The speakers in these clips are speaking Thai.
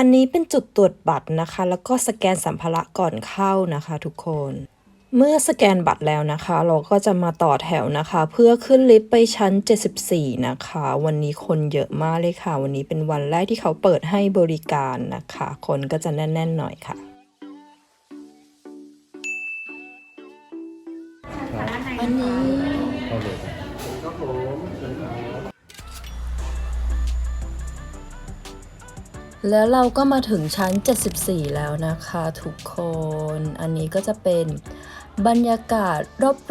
อันนี้เป็นจุดตรวจบัตรนะคะ แล้วก็สแกนสัมภาระก่อนเข้านะคะ ทุกคน เมื่อสแกนบัตรแล้วนะคะ เราก็จะมาต่อแถวนะคะ เพื่อขึ้นลิฟต์ไปชั้น 74 นะคะ วันนี้คนเยอะมากเลยค่ะ วันนี้เป็นวันแรกที่เขาเปิดให้บริการนะคะ คนก็จะแน่น ๆ หน่อยค่ะอันนี้ แล้วเราก็มาถึงชั้น 74 แล้วนะคะทุกคน อันนี้ก็จะเป็นบรรยากาศ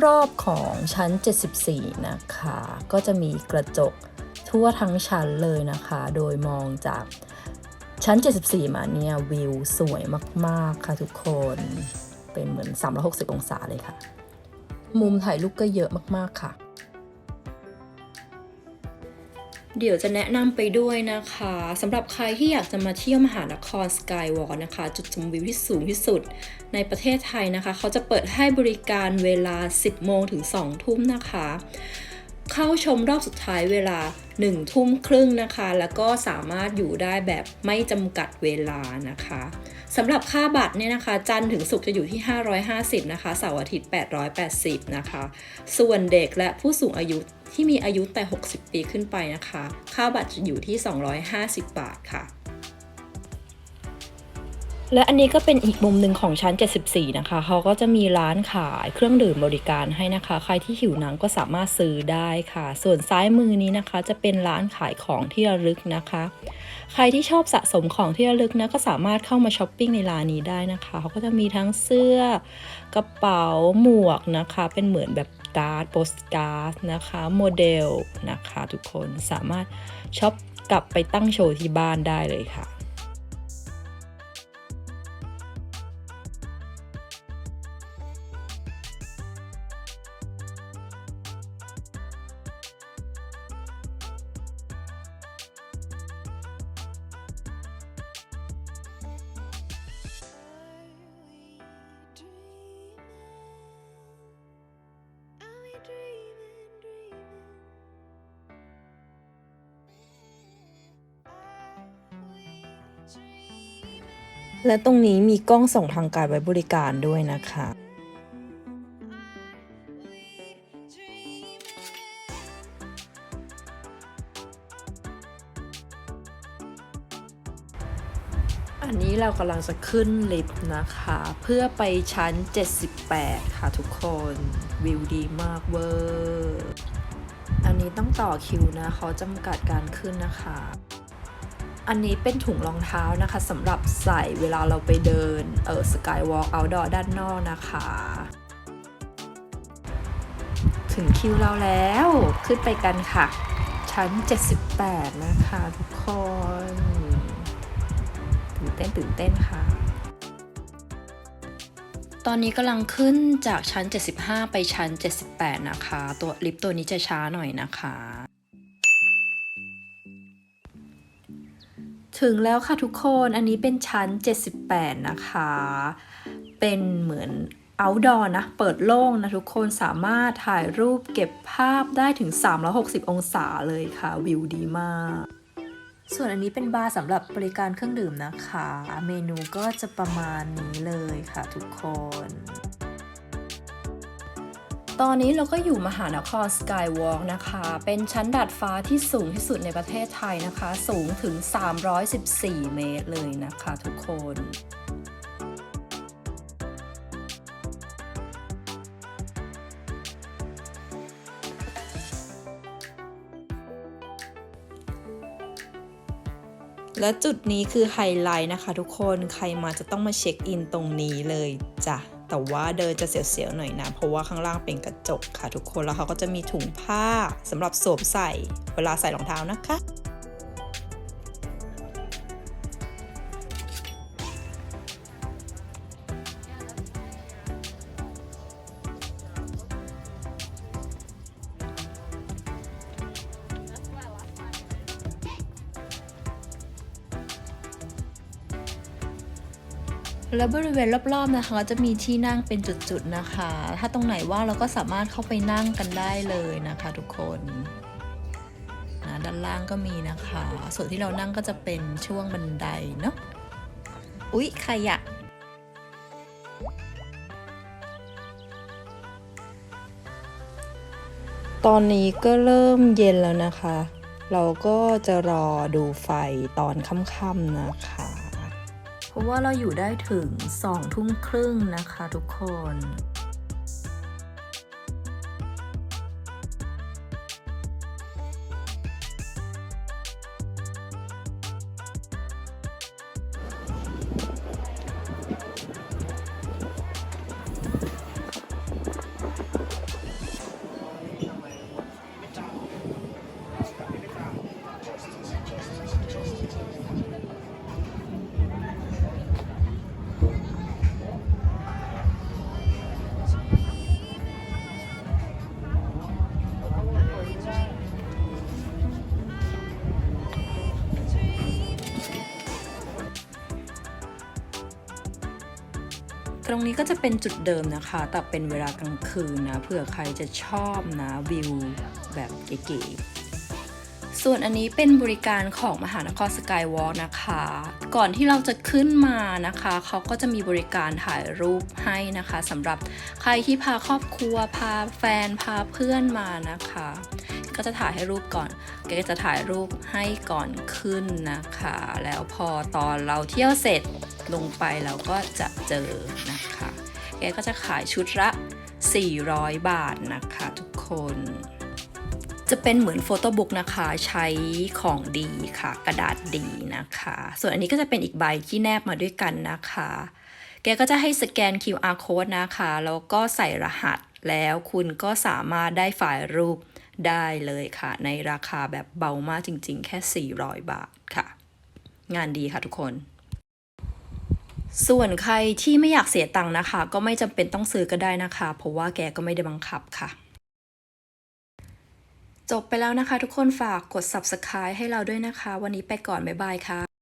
รอบๆของชั้น 74 นะคะ ก็จะมีกระจกทั่วทั้งชั้นเลยนะคะ โดยมองจากชั้น 74 มาเนี่ยวิวสวยมากๆค่ะทุกคน เป็นเหมือน 360 องศาเลยค่ะ มุมถ่ายรูปก็เยอะมากๆค่ะ เดี๋ยวจะแนะนำไปด้วยนะคะสำหรับใครที่อยากจะมาเที่ยวมหานครสกายวอล์กนะคะ จุดชมวิวที่สูงที่สุดในประเทศไทยนะคะ เขาจะเปิดให้บริการเวลา 10 โมงถึง 2 ทุ่มนะคะ เข้าชมรอบสุดท้ายเวลา 1 ทุ่มครึ่งนะคะ แล้วก็สามารถอยู่ได้แบบไม่จำกัดเวลานะคะสำหรับค่าบัตรเนี่ยนะคะ จันถึงศุกจะอยู่ที่ 550 นะคะเสาร์อาทิตย์ 880 นะคะ ส่วนเด็กและผู้สูงอายุ ที่มีอายุแต่ 60 ปีขึ้นไปนะคะ ค่าบัตรจะอยู่ที่ 250 บาทค่ะ และอันนี้ก็เป็นอีกมุมหนึ่งของชั้น 74 นะคะ เขาก็จะมีร้านขายเครื่องดื่มบริการให้นะคะ ใครที่หิวน้ำก็สามารถซื้อได้ค่ะ ส่วนซ้ายมือนี้นะคะ จะเป็นร้านขายของที่ระลึกนะคะ ใครที่ชอบสะสมของที่ระลึกนะก็สามารถเข้ามาช้อปปิ้งในร้านนี้ได้นะคะ เขาก็จะมีทั้งเสื้อกระเป๋าหมวกนะคะ เป็นเหมือนแบบ การ์ดโปสการ์ดนะคะโมเดลนะคะทุกคนสามารถช็อปกลับไปตั้งโชว์ที่บ้านได้เลยค่ะ และตรงนี้มีกล้องส่องทางการไว้บริการด้วยนะคะ อันนี้เรากำลังจะขึ้นลิฟต์นะคะ เพื่อไปชั้น 78 ค่ะทุกคน วิวดีมากเวอร์ อันนี้ต้องต่อคิวนะเขาจำกัดการขึ้นนะคะ อันนี้เป็นถุงรองเท้านะคะสำหรับใส่เวลาเราไปเดินเออสกายวอล์กเอาท์ดอร์ด้านนอกนะคะ ถึงคิวเราแล้วขึ้นไปกันค่ะ ชั้น 78 นะคะทุกคนตื่นเต้นตื่นเต้นค่ะ ตอนนี้กำลังขึ้นจากชั้น 75 ไปชั้น 78 นะคะ ตัวลิฟต์ตัวนี้จะช้าหน่อยนะคะ ถึงแล้วค่ะทุกคนอันนี้เป็นชั้น 78 นะคะ เป็นเหมือน outdoor นะ เปิดโล่งนะทุกคนสามารถถ่ายรูปเก็บภาพได้ถึง 360 องศาเลยค่ะ วิวดีมาก ส่วนอันนี้เป็นบาร์สำหรับบริการเครื่องดื่มนะคะ เมนูก็จะประมาณนี้เลยค่ะทุกคน ตอนนี้เราก็อยู่มหานครสกายวอล์กนะคะ เป็นชั้นดาดฟ้าที่สูงที่สุดในประเทศไทยนะคะ สูงถึง 314 เมตรเลยนะคะทุกคนและจุดนี้คือไฮไลท์นะคะทุกคน ใครมาจะต้องมาเช็คอินตรงนี้เลยจ้ะ แต่ว่าเดินจะเสียวๆหน่อยนะ เพราะว่าข้างล่างเป็นกระจกค่ะทุกคนแล้วเขาก็จะมีถุงผ้าสำหรับสวมใส่เวลาใส่รองเท้านะคะ แล้วบริเวณรอบๆนะคะก็จะมีที่นั่งเป็นจุดๆนะคะ ถ้าตรงไหนว่างเราก็สามารถเข้าไปนั่งกันได้เลยนะคะทุกคนนะด้านล่างก็มีนะคะ ส่วนที่เรานั่งก็จะเป็นช่วงบันไดเนาะอุ๊ยใครอะตอนนี้ก็เริ่มเย็นแล้วนะคะ เราก็จะรอดูไฟตอนค่ำๆนะคะ ราะว่าเราอยู่ได้ถึงสองทุ่มครึ่งนะคะทุกคน ตรงนี้ก็จะเป็นจุดเดิมนะคะ แต่เป็นเวลากลางคืนนะเผื่อใครจะชอบนะวิวแบบเก๋ๆส่วนอันนี้เป็นบริการของมหานครสกายวอล์กนะคะ ก่อนที่เราจะขึ้นมานะคะ เขาก็จะมีบริการถ่ายรูปให้นะคะสำหรับใครที่พาครอบครัว พาแฟนพาเพื่อนมานะคะ ก็จะถ่ายให้รูปก่อนแกก็จะถ่ายรูปให้ก่อนขึ้นนะคะ แล้วพอตอนเราเที่ยวเสร็จ ลงไปเราก็จะเจอนะคะ แกก็จะขายชุดละ 400 บาทนะคะทุกคน จะเป็นเหมือนโฟโต้บุ๊กนะคะใช้ของดีค่ะ กระดาษดีนะคะ ส่วนอันนี้ก็จะเป็นอีกใบที่แนบมาด้วยกันนะคะ แกก็จะให้สแกน QR code นะคะ แล้วก็ใส่รหัสแล้วคุณก็สามารถได้ไฟล์รูปได้เลยค่ะ ในราคาแบบเบามากจริง ๆ แค่ 400 บาทค่ะ งานดีค่ะทุกคน ส่วนใครที่ไม่อยากเสียตังค์นะคะ ก็ไม่จำเป็นต้องซื้อก็ได้นะคะ เพราะว่าแกก็ไม่ได้บังคับค่ะ จบไปแล้วนะคะ ทุกคนฝากกด subscribe ให้เราด้วยนะคะ วันนี้ไปก่อน บ๊ายบายค่ะ